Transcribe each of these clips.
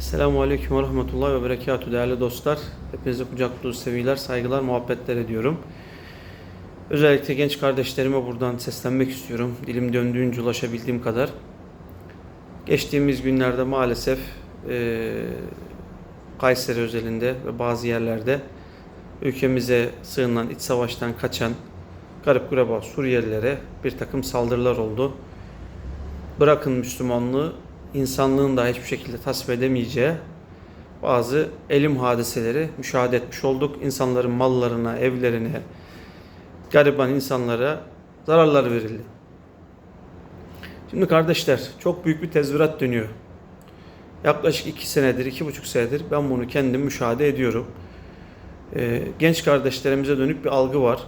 Esselamu Aleyküm ve Rahmetullahi ve Berekatuhu değerli dostlar. Hepinize kucak dolusu sevgiler, saygılar, muhabbetler ediyorum. Özellikle genç kardeşlerime buradan seslenmek istiyorum. Dilim döndüğünce ulaşabildiğim kadar. Geçtiğimiz günlerde maalesef eee Kayseri özelinde ve bazı yerlerde ülkemize sığınan, iç savaştan kaçan garip gureba Suriyelilere bir takım saldırılar oldu. Bırakın Müslümanlığı, insanlığın da hiçbir şekilde tasvip edemeyeceği bazı elim hadiseleri müşahede etmiş olduk. İnsanların mallarına, evlerine, gariban insanlara zararlar verildi. Şimdi kardeşler çok büyük bir tezvirat dönüyor. Yaklaşık iki senedir, iki buçuk senedir ben bunu kendim müşahede ediyorum. Ee, genç kardeşlerimize dönük bir algı var.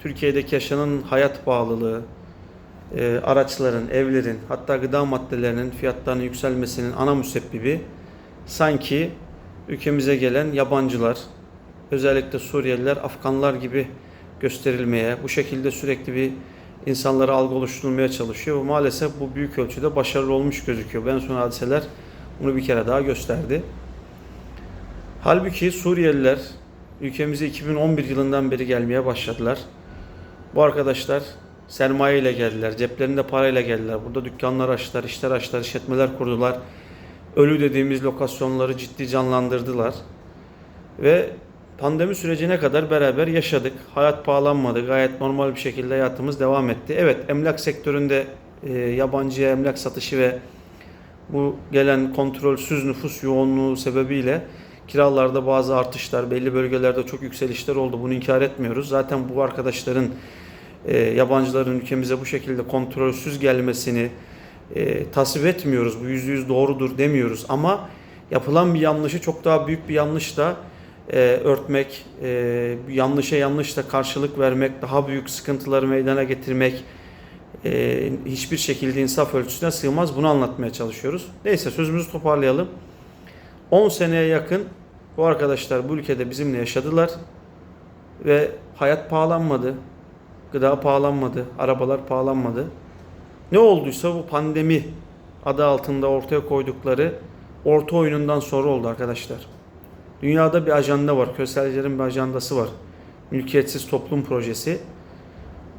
Türkiye'deki yaşanan hayat pahalılığı, e, araçların, evlerin, hatta gıda maddelerinin fiyatlarının yükselmesinin ana müsebbibi sanki ülkemize gelen yabancılar, özellikle Suriyeliler, Afganlar gibi gösterilmeye, bu şekilde sürekli bir insanlara algı oluşturulmaya çalışıyor. Maalesef bu büyük ölçüde başarılı olmuş gözüküyor. Ben son hadiseler bunu bir kere daha gösterdi. Halbuki Suriyeliler ülkemize 2011 yılından beri gelmeye başladılar. Bu arkadaşlar sermaye ile geldiler, ceplerinde parayla geldiler. Burada dükkanlar açtılar, işler açtılar, işletmeler kurdular. Ölü dediğimiz lokasyonları ciddi canlandırdılar. Ve pandemi sürecine kadar beraber yaşadık. Hayat pahalanmadı. Gayet normal bir şekilde hayatımız devam etti. Evet emlak sektöründe e, yabancıya emlak satışı ve bu gelen kontrolsüz nüfus yoğunluğu sebebiyle kiralarda bazı artışlar, belli bölgelerde çok yükselişler oldu. Bunu inkar etmiyoruz. Zaten bu arkadaşların e, yabancıların ülkemize bu şekilde kontrolsüz gelmesini e, tasvip etmiyoruz. Bu yüzde yüz doğrudur demiyoruz. Ama yapılan bir yanlışı çok daha büyük bir yanlışla e, örtmek, e, yanlışa yanlışla karşılık vermek, daha büyük sıkıntıları meydana getirmek e, hiçbir şekilde insaf ölçüsüne sığmaz. Bunu anlatmaya çalışıyoruz. Neyse sözümüzü toparlayalım. 10 seneye yakın bu arkadaşlar bu ülkede bizimle yaşadılar ve hayat pahalanmadı. Gıda pahalanmadı, arabalar pahalanmadı. Ne olduysa bu pandemi adı altında ortaya koydukları orta oyunundan sonra oldu arkadaşlar. Dünyada bir ajanda var. Köselcilerin bir ajandası var. Mülkiyetsiz toplum projesi.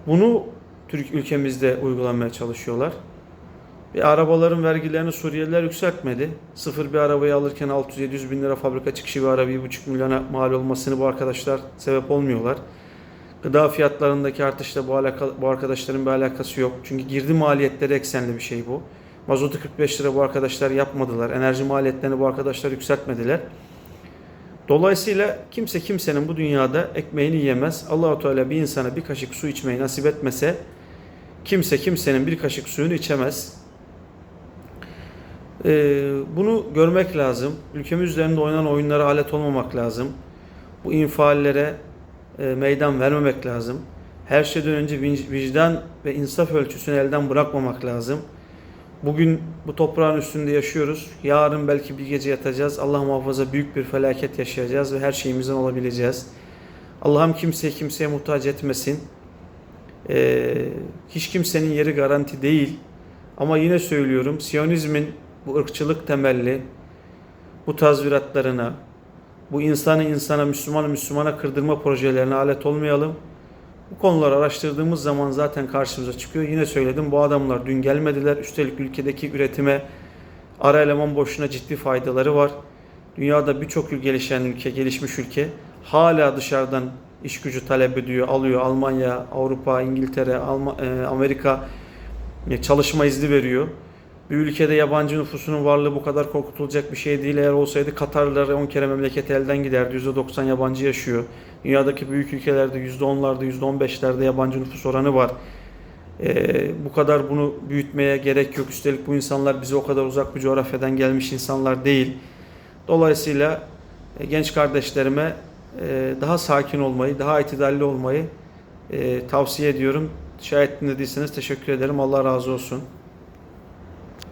Bunu Türk ülkemizde uygulamaya çalışıyorlar. Ve arabaların vergilerini Suriyeliler yükseltmedi. Sıfır bir arabayı alırken 600-700 bin lira fabrika çıkışı bir araba 1,5 milyona mal olmasını bu arkadaşlar sebep olmuyorlar. Gıda fiyatlarındaki artışla bu, alaka, bu arkadaşların bir alakası yok. Çünkü girdi maliyetleri eksenli bir şey bu. Mazotu 45 lira bu arkadaşlar yapmadılar. Enerji maliyetlerini bu arkadaşlar yükseltmediler. Dolayısıyla kimse kimsenin bu dünyada ekmeğini yemez. Allahu Teala bir insana bir kaşık su içmeyi nasip etmese kimse kimsenin bir kaşık suyunu içemez. Ee, bunu görmek lazım. Ülkemiz üzerinde oynanan oyunlara alet olmamak lazım. Bu infiallere meydan vermemek lazım. Her şeyden önce vicdan ve insaf ölçüsünü elden bırakmamak lazım. Bugün bu toprağın üstünde yaşıyoruz. Yarın belki bir gece yatacağız. Allah muhafaza büyük bir felaket yaşayacağız ve her şeyimizden olabileceğiz. Allah'ım kimseye kimseye muhtaç etmesin. Ee, hiç kimsenin yeri garanti değil. Ama yine söylüyorum Siyonizmin bu ırkçılık temelli bu tazviratlarına, bu insanı insana, Müslümanı Müslümana kırdırma projelerine alet olmayalım. Bu konuları araştırdığımız zaman zaten karşımıza çıkıyor. Yine söyledim bu adamlar dün gelmediler. Üstelik ülkedeki üretime ara eleman boşuna ciddi faydaları var. Dünyada birçok gelişen ülke, gelişmiş ülke hala dışarıdan iş gücü talep ediyor, alıyor. Almanya, Avrupa, İngiltere, Alman, e, Amerika e, çalışma izni veriyor. Bir ülkede yabancı nüfusunun varlığı bu kadar korkutulacak bir şey değil. Eğer olsaydı Katarlılar 10 kere memleketi elden giderdi. %90 yabancı yaşıyor. Dünyadaki büyük ülkelerde %10'larda, %15'lerde yabancı nüfus oranı var. Ee, bu kadar bunu büyütmeye gerek yok. Üstelik bu insanlar bize o kadar uzak bir coğrafyadan gelmiş insanlar değil. Dolayısıyla e, genç kardeşlerime e, daha sakin olmayı, daha itidalli olmayı e, tavsiye ediyorum. Şayet dinlediyseniz teşekkür ederim. Allah razı olsun.